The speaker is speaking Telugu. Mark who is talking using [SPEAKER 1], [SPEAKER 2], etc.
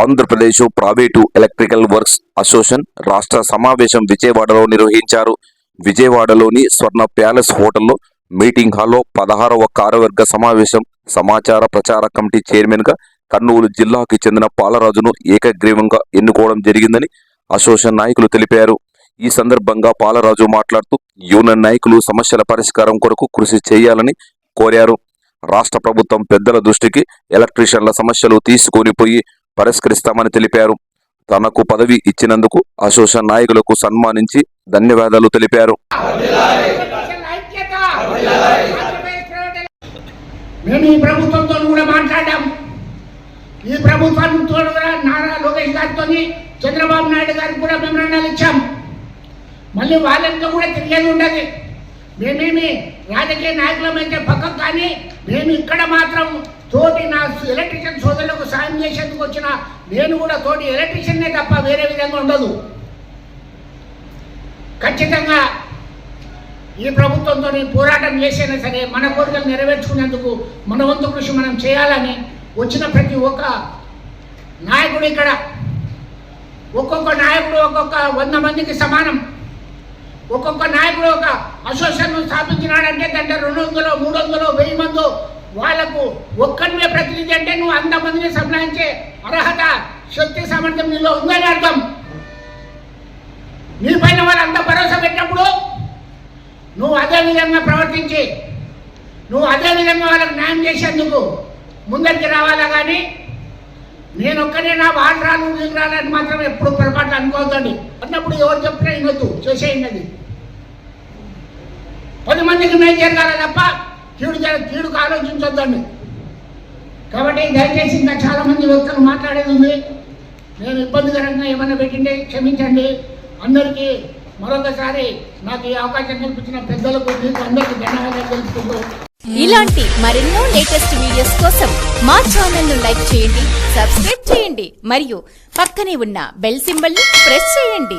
[SPEAKER 1] Andhra Pradesh private electrical works association రాష్ట్ర సమావేశం విజయవాడలో నిర్వహించారు. విజయవాడలోని స్వర్ణ ప్యాలెస్ హోటల్లో మీటింగ్ హాల్లో పదహారవ కార్యవర్గ సమావేశం సమాచార ప్రచార కమిటీ చైర్మన్గా కర్నూలు జిల్లాకి చెందిన పాలరాజును ఏకగ్రీవంగా ఎన్నుకోవడం జరిగిందని అసోసియేషన్ నాయకులు తెలిపారు. ఈ సందర్భంగా పాలరాజు మాట్లాడుతూ యూనియన్ నాయకులు సమస్యల పరిష్కారం కొరకు కృషి చేయాలని కోరారు. రాష్ట్ర ప్రభుత్వం పెద్దల దృష్టికి ఎలక్ట్రీషియన్ల సమస్యలు తీసుకొని పోయి పరిష్కరిస్తామని తెలిపారు. తనకు పదవి ఇచ్చినందుకు అసోసియేషన్ నాయకులకు సన్మానించి ధన్యవాదాలు తెలిపారు.
[SPEAKER 2] మేము ఈ ప్రభుత్వంతో కూడా మాట్లాడాం. ఈ ప్రభుత్వంతో నారా లోకేష్ గారితో చంద్రబాబు నాయుడు గారికి కూడా మెమరాండాలు ఇచ్చాం. మళ్ళీ వాళ్ళంతా కూడా తిరిగేది ఉండదు. మేమేమి రాజకీయ నాయకులమైతే పక్కకు కానీ మేము ఇక్కడ మాత్రం తోటి నా ఎలక్ట్రీషియన్ సోదరులకు చేసేందుకు వచ్చిన నేను కూడా తోటి ఎలక్ట్రీషియన్నే తప్ప వేరే విధంగా ఉండదు. ఖచ్చితంగా ఈ ప్రభుత్వంతో పోరాటం చేసైనా సరే మన కోరికలు నెరవేర్చుకునేందుకు మన వంతు కృషి మనం చేయాలని వచ్చిన ప్రతి ఒక్క నాయకుడు ఇక్కడ ఒక్కొక్క నాయకుడు ఒక్కొక్క వంద మందికి సమానం. ఒక్కొక్క నాయకుడు ఒక అసోసియేషన్ స్థాపించినాడంటే దాంట్లో రెండు వందలు మూడు వందలు వెయ్యి మందో వాళ్ళకు ఒక్కరివే ప్రతినిధి అంటే నువ్వు అంతమందిని మందిని అర్హత శక్తి సామర్థ్యం నీలో ఉందని అర్థం. నీ పైన వాళ్ళంతా భరోసా పెట్టినప్పుడు నువ్వు అదే విధంగా ప్రవర్తించి నువ్వు అదే విధంగా వాళ్ళకి న్యాయం చేసేందుకు ముందరికి రావాలా కానీ నేను ఒక్కనే నా వాళ్ళు రాను వీళ్ళు రాలని మాత్రం ఎప్పుడు పొరపాటు అనుకోవద్దండి. అన్నప్పుడు ఎవరు చెప్పినా వినొద్దు చేసేయండి పది మందికి మేలు జరగాల తప్ప కీడు జర కీడుకు ఆలోచించొద్దండి. కాబట్టి దయచేసి ఇంకా చాలామంది వ్యక్తులు మాట్లాడేది ఉంది. నేను ఇబ్బందికరంగా ఏమైనా పెట్టిండే క్షమించండి. అందరికీ మరొకసారి నాకు ఈ అవకాశం కల్పించిన పెద్దలకు మీకు అందరికీ ధన్యవాదాలు తెలుపుకుంటూ.
[SPEAKER 3] ఇలాంటి మరెన్నో లేటెస్ట్ వీడియోస్ కోసం మా ఛానల్ను లైక్ చేయండి సబ్స్క్రైబ్ చేయండి మరియు పక్కనే ఉన్న బెల్ సింబల్ని ప్రెస్ చేయండి.